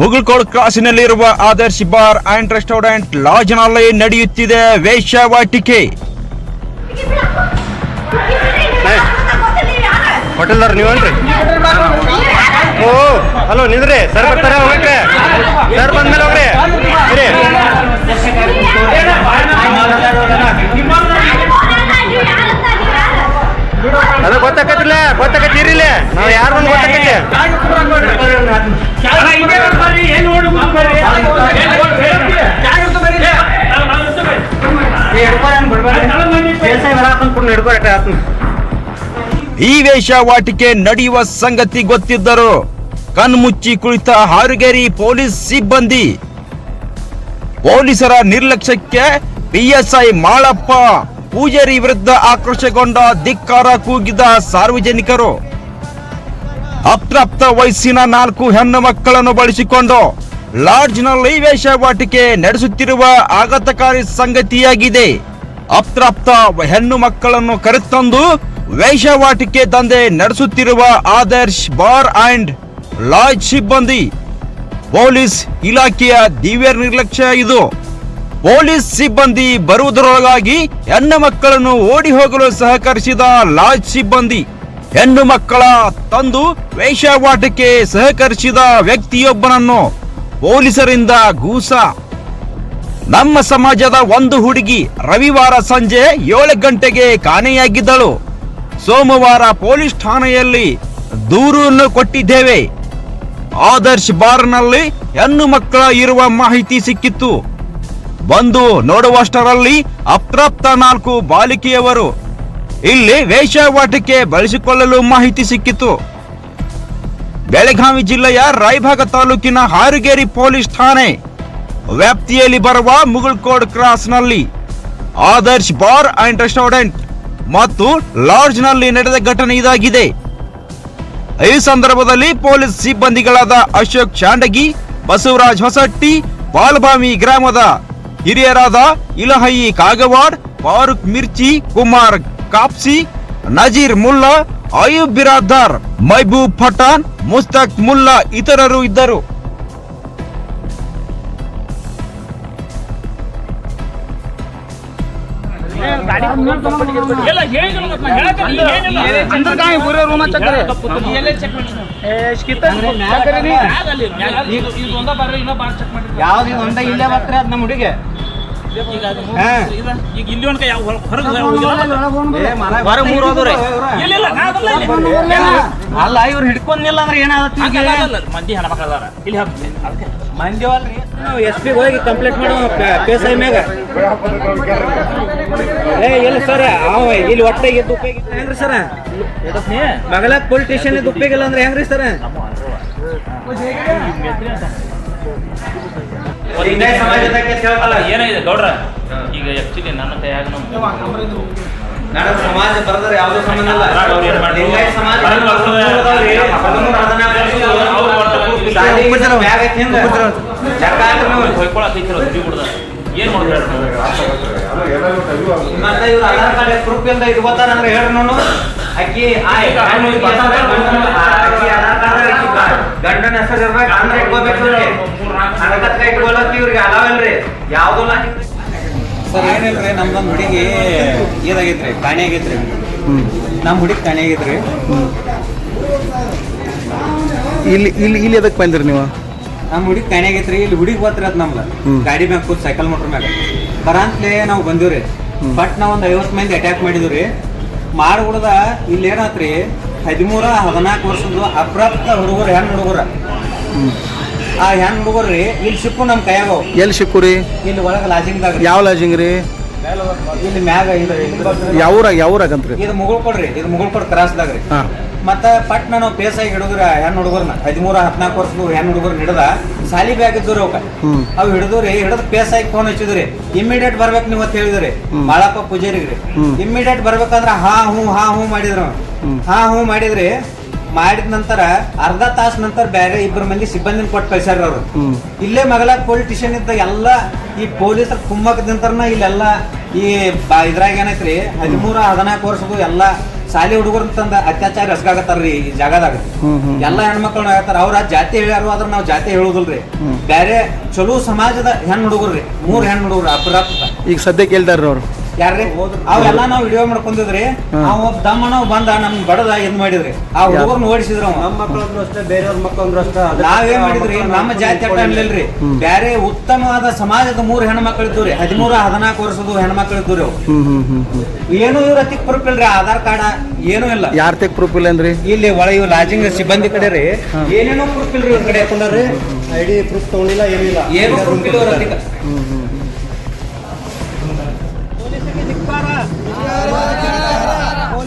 ಮುಗುಳ್ಕೋಡ್ ಕ್ರಾಸಿನಲ್ಲಿರುವ Adarsh bar and restaurant ಲಾಜ್ನಲ್ಲಿ ನಡೆಯುತ್ತಿದೆ ವೇಶ್ಯಾವಾಟಿಕೆ ಹೋಟೆಲ್ದವ್ರು ನೀವೇನ್ರಿ? ಓ ಹಲೋ ನಿಂದ್ರಿ. ಸರ್ ಬರ್ತಾರೆ ಹೋಗಕ್ಕೆ. ಈ ವೇಷವಾಟಿಕೆ ನಡೆಯುವ ಸಂಗತಿ ಗೊತ್ತಿದ್ದರು ಕಣ್ಮುಚ್ಚಿ ಕುಳಿತ ಹಾರುಗೇರಿ ಪೊಲೀಸ್ ಸಿಬ್ಬಂದಿ. ಪೊಲೀಸರ ನಿರ್ಲಕ್ಷ್ಯಕ್ಕೆ ಪಿಎಸ್ಐ ಮಾಳಪ್ಪ ಪೂಜಾರಿ ವಿರುದ್ಧ ಆಕ್ರೋಶಗೊಂಡ ಧಿಕ್ಕಾರ ಕೂಗಿದ ಸಾರ್ವಜನಿಕರು. ಅಪ್ರಾಪ್ತ ವಯಸ್ಸಿನ ನಾಲ್ಕು ಹೆಣ್ಣು ಮಕ್ಕಳನ್ನು ಬಳಸಿಕೊಂಡು ಲಾಡ್ಜ್ನಲ್ಲಿ ವೇಷವಾಟಿಕೆ ನಡೆಸುತ್ತಿರುವ ಆಘಾತಕಾರಿ ಸಂಗತಿಯಾಗಿದೆ. ಅಪ್ರಾಪ್ತ ಹೆಣ್ಣು ಮಕ್ಕಳನ್ನು ಕರೆತಂದು ವೇಷವಾಟಿಕೆ ದಂಧೆ ನಡೆಸುತ್ತಿರುವ ಆದರ್ಶ್ ಬಾರ್ ಅಂಡ್ ಲಾಜ್ ಸಿಬ್ಬಂದಿ. ಪೊಲೀಸ್ ಇಲಾಖೆಯ ದಿವ್ಯ ನಿರ್ಲಕ್ಷ್ಯ ಇದು. ಪೊಲೀಸ್ ಸಿಬ್ಬಂದಿ ಬರುವುದರೊಳಗಾಗಿ ಹೆಣ್ಣು ಮಕ್ಕಳನ್ನು ಓಡಿ ಹೋಗಲು ಸಹಕರಿಸಿದ ಲಾಡ್ಜ್ ಸಿಬ್ಬಂದಿ. ಹೆಣ್ಣು ಮಕ್ಕಳ ತಂದು ವೇಷವಾಟಕ್ಕೆ ಸಹಕರಿಸಿದ ವ್ಯಕ್ತಿಯೊಬ್ಬನನ್ನು ಪೊಲೀಸರಿಂದ ಗೂಸ ನಮ್ಮ ಸಮಾಜದ ಒಂದು ಹುಡುಗಿ ರವಿವಾರ ಸಂಜೆ ಏಳು ಗಂಟೆಗೆ ಕಾಣೆಯಾಗಿದ್ದಳು. ಸೋಮವಾರ ಪೊಲೀಸ್ ಠಾಣೆಯಲ್ಲಿ ದೂರನ್ನು ಕೊಟ್ಟಿದ್ದೇವೆ. ಆದರ್ಶ್ ಬಾರ್ನಲ್ಲಿ ಹೆಣ್ಣು ಮಕ್ಕಳ ಇರುವ ಮಾಹಿತಿ ಸಿಕ್ಕಿತ್ತು. ಬಂದು ನೋಡುವಷ್ಟರಲ್ಲಿ ಅಪ್ರಾಪ್ತ ನಾಲ್ಕು ಬಾಲಿಕೆಯವರು ಇಲ್ಲಿ ವೇಷವಾಟಿಕೆ ಬಳಸಿಕೊಳ್ಳಲು ಮಾಹಿತಿ ಸಿಕ್ಕಿತು. ಬೆಳಗಾವಿ ಜಿಲ್ಲೆಯ ರಾಯಭಾಗ ತಾಲೂಕಿನ ಹಾರುಗೇರಿ ಪೊಲೀಸ್ ಠಾಣೆ ವ್ಯಾಪ್ತಿಯಲ್ಲಿ ಬರುವ ಮುಗುಳ್ಕೋಡ್ ಕ್ರಾಸ್ನಲ್ಲಿ ಆದರ್ಶ್ ಬಾರ್ ಅಂಡ್ ರೆಸ್ಟೋರೆಂಟ್ ಮತ್ತು ಲಾಡ್ಜ್ನಲ್ಲಿ ನಡೆದ ಘಟನೆ ಇದಾಗಿದೆ. ಈ ಸಂದರ್ಭದಲ್ಲಿ ಪೊಲೀಸ್ ಸಿಬ್ಬಂದಿಗಳಾದ ಅಶೋಕ್ ಚಾಂಡಗಿ, ಬಸವರಾಜ್ ಹೊಸಟ್ಟಿ ಬಾಲ್ಬಾಮಿ ಗ್ರಾಮದ ಹಿರಿಯರಾದ ಇಲಹಯಿ ಕಾಗವಾಡ್, ಫಾರೂಕ್ ಮಿರ್ಚಿ, ಕುಮಾರ್ ಕಾಪ್ಸಿ, ನಜೀರ್ ಮುಲ್ಲಾ, ಅಯೂಬ್ ಬಿರಾದಾರ್, ಮೈಬೂಬ್ ಪಠಾನ್ ಮುಸ್ತಕ್ ಮುಲ್ಲಾ ಇತರರು ಇದ್ದರು. ಯಾವ್ದು ಒಂದ ಇಲ್ಲೇ ಬರ್ತಾರೆ ಅದ್ ನಮ್ಮ ಹುಡುಗಿ ಅಲ್ಲ ಇವ್ರು ಹಿಡ್ಕೊಂಡಿಲ್ಲ ಅಂದ್ರೆ ಏನಾಗತ್ತೆ ಮಂದಿ ಅದಾರ. ಇಲ್ಲಿ. ಅದಕ್ಕೆ. ಮಂದಿವಲ್ರಿ ನಾವು ಎಸ್ ಪಿ ಹೋಗಿ ಕಂಪ್ಲೇಂಟ್ ಮಾಡೋ ಪೇಸ್ ಏ ಇಲ್ಲ ಸರ್ ಅವ ಇಲ್ಲಿ ಒಟ್ಟೆ ಹೆಂಗ್ರಿ ಸರ್ ಮಗಳ ಪೊಲೀಸ್ ಸ್ಟೇಷನ್ ಉಪಯೋಗ ಅಂದ್ರೆ ಹೆಂಗ್ರಿ ಸರ್ ಏನಾಗಿದೆ ಗೌಡ್ರ? ಈಗ ಆಕ್ಚುಲಿ ನನ್ನ ಕೈಯಾಗ ನಾನು ಸಮಾಜ ಬರದ್ರೆ ಯಾವುದೇ ಸಂಬಂಧ ಇಲ್ಲ? ಲಿಂಗಾಯತ ಸಮಾಜ ಏನ್ ಮಾಡ್ತಾರೆ? ಮತ್ತೆ ಇವ್ರು ಆಧಾರ್ ಕಾರ್ಡ್ ಪ್ರೂಫ್ ಇಲ್ದ ಇದು ಗೊತ್ತಾರ ಹೇಳ್ರಿ ನೋಡು. ಅಕ್ಕಿ ಆಯ್. ಗಂಡನ ಹೆಸರು ಇರ್ಬೇಕು ಅಂದ್ರೆ ಇಟ್ಕೋಬೇಕು ಇವ್ರಿಗೆ. ಇಟ್ಕೊಳ್ಳೋಕೆ ಇವ್ರಿಗೆ ಅಲಾವಲ್ರಿ ಯಾವ್ದು ಸರ್ ಏನಿಲ್ರಿ ನಮ್ದೊಂದು ಹುಡುಗಿ ಇದಾಗೈತ್ರಿ ಕಾಣೆ ಆಗೈತ್ರಿ ನಮ್ಮ ಹುಡುಗಿ ಕಾಣೆ ಆಗೈತ್ರಿ ಇಲ್ಲಿ ಇಲ್ಲಿ ಇಲ್ಲಿ ಅದಕ್ಕೆ ಬಂದಿರಿ ನೀವು? ನಮ್ಮ ಹುಡುಗಿ ಕಾಣೆ ಆಗೈತ್ರಿ ಇಲ್ಲಿ ಹುಡುಗಿ ಬರ್ತೀರಿ ಅದ್ ನಮ್ದು. ಗಾಡಿ ಮ್ಯಾಗ ಕೂತ್ ಸೈಕಲ್ ಮೋಟರ್ ಮ್ಯಾಗ. ಬರಂತ್ಲೇ ನಾವು ಬಂದಿವ್ರಿ. ಬಟ್ ನಾವ್ ಒಂದ್ ಐವತ್ತು ಮಂದಿ ಅಟ್ಯಾಕ್ ಮಾಡಿದ್ವಿ ಮಾಡ್ಬಿಡ್ದ ಇಲ್ಲಿ ಏನಾತ್ರಿ ಹದಿಮೂರ ಹದಿನಾಲ್ಕು ವರ್ಷದ ಅಪ್ರಾಪ್ತ ಹುಡುಗರು ಹೆಣ್ಣು ಹುಡುಗರು. ಆ ಹೆಣ್ಣು ರೀ ಇಲ್ಲಿ ಸಿಕ್ಕು ನಮ್ಮ ಕೈಯಾಗ ಎಲ್ಲಿ ಸಿಕ್ಕು ರೀ? ಇಲ್ಲಿ ಒಳಗೆ ಲಾಜಿಂಗ್ದಾಗ ಯಾವ ಲಾಜಿಂಗ್ ರೀ? ಇಲ್ಲಿ ಮ್ಯಾಗ ಇದು ಇದು- ಮುಗುಳ್ ಕೊಡ್ರಿ ಇದು ಮುಗುಳ್ ಕೊಡ್ ಕ್ರಾಸ್ದಾಗ ರೀ. ಹಾಂ. ಮತ್ತ ಪಟ್ನ ನಾವು ಪೇಸಾಗಿ ಹಿಡಿದ್ರ ಹೆಣ್ಣು ಹುಡುಗರ್ನ ಹದಿಮೂರ ಹದಿನಾಲ್ಕು ವರ್ಷದ ಹೆಣ್ಣು ಹುಡುಗರ್ನ ಹಿಡಿದ ಸಾಲಿ ಬ್ಯಾಗ್ ಇದ್ದವ್ರಿ ಅವಕ್ಕ. ಅವ್ ಹಿಡಿದ್ರಿ ಹಿಡಿದ್ ಆಗಿ ಫೋನ್ ಹಚ್ಚಿದ್ರಿ. ಇಮಿಡಿಯೇಟ್ ಬರ್ಬೇಕು ನೀವು ಅಂತ ಹೇಳಿದ್ರಿ. ಮಾಳಪ್ಪ ಪೂಜಾರಿಗ್ರಿ. ಇಮಿಡಿಯೇಟ್ ಬರ್ಬೇಕಂದ್ರ ಹಾ ಹೂ ಹಾ ಹೂ ಮಾಡಿದ್ರು. ಹಾ ಹೂ ಮಾಡಿದ್ರಿ. ಮಾಡಿದ ನಂತರ ಅರ್ಧ ತಾಸ್ ನಂತರ ಬೇರೆ ಇಬ್ಬರು ಮಂದಿ ಸಿಬ್ಬಂದಿನ ಕೊಟ್ಟು ಕಳಿಸ್ಯಾರ ಅವ್ರು. ಇಲ್ಲೇ ಮಗಲ ಪೊಲೀಸ್ ಸ್ಟೇಷನ್ ಇದ್ದ ಎಲ್ಲ ಈ ಪೊಲೀಸರ ಕುಮ್ಮಕದಿಂತರ್ನ ಇಲ್ಲೆಲ್ಲ ಈ ಬ- ಇದ್ರಾಗ ಏನೈತ್ರಿ ಹದಿಮೂರ ಹದಿನಾಲ್ಕು ವರ್ಷದ ಎಲ್ಲ ಶಾಲೆ ಹುಡುಗರ ತಂದ ಅತ್ಯಾಚಾರ ಎಸ್ಗಾಗತ್ತಾರ್ರಿ ಈ ಜಾಗದಾಗ. ಎಲ್ಲಾ ಹೆಣ್ಮಕ್ಳು ಹೇಳ್ತಾರ ಅವ್ರ ಜಾತಿ ಹೇಳ್ಯಾರು ಆದ್ರೆ ನಾವ್ ಜಾತಿ ಹೇಳುದಿಲ್ರಿ. ಬೇರೆ ಚಲೋ ಸಮಾಜದ ಹೆಣ್ಣು ಹುಡುಗರ್ರಿ ಮೂರ್ ಹೆಣ್ಣು ಹುಡುಗರು ಅಪರಾಧ. ಈಗ ಸದ್ಯಕ್ಕೆ ಹೇಳ್ತಾರ್ರಿ ಅವ್ರು. ಯಾರ್ರಿ? ಅವೆಲ್ಲ ನಾವು ವಿಡಿಯೋ ಮಾಡ್ಕೊಂಡಿದ್ರಿ. ಅವ ಒಬ್ಬ ದಮ್ಮನವ್ ಬಂದ ನಮ್ ಬಡದ ಇದ್ ಮಾಡಿದ್ರಿ. ಆ ಹುಡುಗರ್ನ ಓಡಿಸಿದ್ರ ನಮ್ಮ ಮಕ್ಕಳಂದ್ರು ಅಷ್ಟೇ ಬೇರೆಯವ್ರ ಮಕ್ಕಳಂದ್ರು ಅಷ್ಟೇ ನಾವೇ ಮಾಡಿದ್ರಿ? ನಮ್ಮ ಜಾತಿ ಅಟ್ಟ ಅನ್ಲಿಲ್ರಿ. ಬ್ಯಾರೆ ಉತ್ತಮವಾದ ಸಮಾಜದ ಮೂರ್ ಹೆಣ್ಮಕ್ಳು ಇದ್ದವ್ರಿ. ಹದಿಮೂರ ಹದಿನಾಲ್ಕು ವರ್ಷದ ಹೆಣ್ಮಕ್ಳು ಇದ್ದವ್ರಿ ಅವು. ಏನು ಇವ್ರ ತಿಕ್ ಪ್ರೂಫ್ ಇಲ್ರಿ. ಆಧಾರ್ ಕಾರ್ಡ್ ಏನು ಇಲ್ಲ. ಯಾರ ತೆಗ್ ಪ್ರೂಫ್ ಇಲ್ಲ ಅಂದ್ರಿ? ಇಲ್ಲಿ ಒಳ ಇವ್ ಲಾಜಿಂಗ್ ಸಿಬ್ಬಂದಿ ಕಡೆ ರೀ. ಏನೇನೋ ಪ್ರೂಫ್ ಇಲ್ರಿ ಇವ್ರ ಕಡೆ ಯಾಕಂದ್ರಿ ಐಡಿ ಪ್ರೂಫ್ ತಗೊಂಡಿಲ್ಲ ಏನಿಲ್ಲ ಏನು ಪ್ರೂಫ್ ಇಲ್ಲ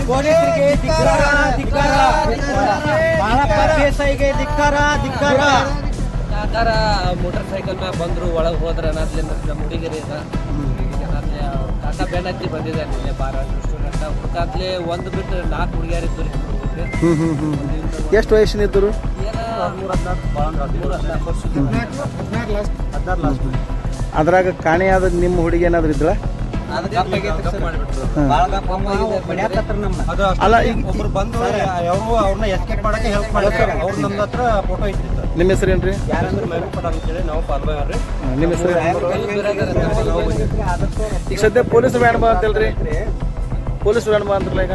ಪೊಲೀಸರಿಗೆ ಧಿಕ್ಕಾರ ಧಿಕ್ಕಾರ ಬಾಳಪ್ಪ ದೇಸಾಯಿಗೆ ಧಿಕ್ಕಾರ ಧಿಕ್ಕಾರ ಯಾಕಾರ ಮೋಟರ್ ಸೈಕಲ್ ಮ್ಯಾಗ ಬಂದ್ರು ಒಳಗೆ ಹೋದ್ರೆ ಅನ್ನತ್ಲಿಂದ ನಮ್ಮ ಹುಡುಗಿರಿ ಕಾಕ ಬೆನ್ ಹತ್ತಿ ಬಂದಿದ್ದಾರೆ ನಿನ್ನೆ ಬಾರ ಸ್ಟೂಡೆಂಟ್ ಹುಡುಕಾತ್ಲೆ ಒಂದು ಬಿಟ್ಟು ನಾಲ್ಕು ಹುಡುಗಿಯರ್ ಇದ್ದು ಹ್ಮ್ ಹ್ಮ್ ಹ್ಮ್ ಹ್ಮ್. ಎಷ್ಟು ವಯಸ್ಸಿನ ಇದ್ದರು ಅದ್ರಾಗ ಕಾಣೆಯಾದ ನಿಮ್ಮ ಹುಡುಗಿ ಏನಾದ್ರು ಇದ್ರ? ಅಲ್ಲ ಈಗ ಒಬ್ರು ಬಂದು ಅವರು ಅವ್ರನ್ನ ಎಸ್ಕೇಪ್ ಮಾಡಕ್ಕೆ ಹೆಲ್ಪ್ ಮಾಡ್ತಾರೆ ಅವ್ರು ನಮ್ಮ ಹತ್ರ ಫೋಟೋ ಇಟ್ಟಿರ್ತಾರೆ ನಿಮ್ಮ ಹೆಸರೇನ್ರಿ ಯಾರಂದ್ರೆ ಮೆಹಬೂಬ್ ಅಂತೇಳಿ ನಾವು ನಿಮ್ಮ ಹೆಸರು ಈಗ ಸದ್ಯ ಪೊಲೀಸ್ ವ್ಯಾನ್ ಬಾ ಅಂತೇಳ್ರಿ ಪೊಲೀಸ್ ವ್ಯಾನ್ ಬಾ ಅಂತಾರಲ್ಲ ಈಗ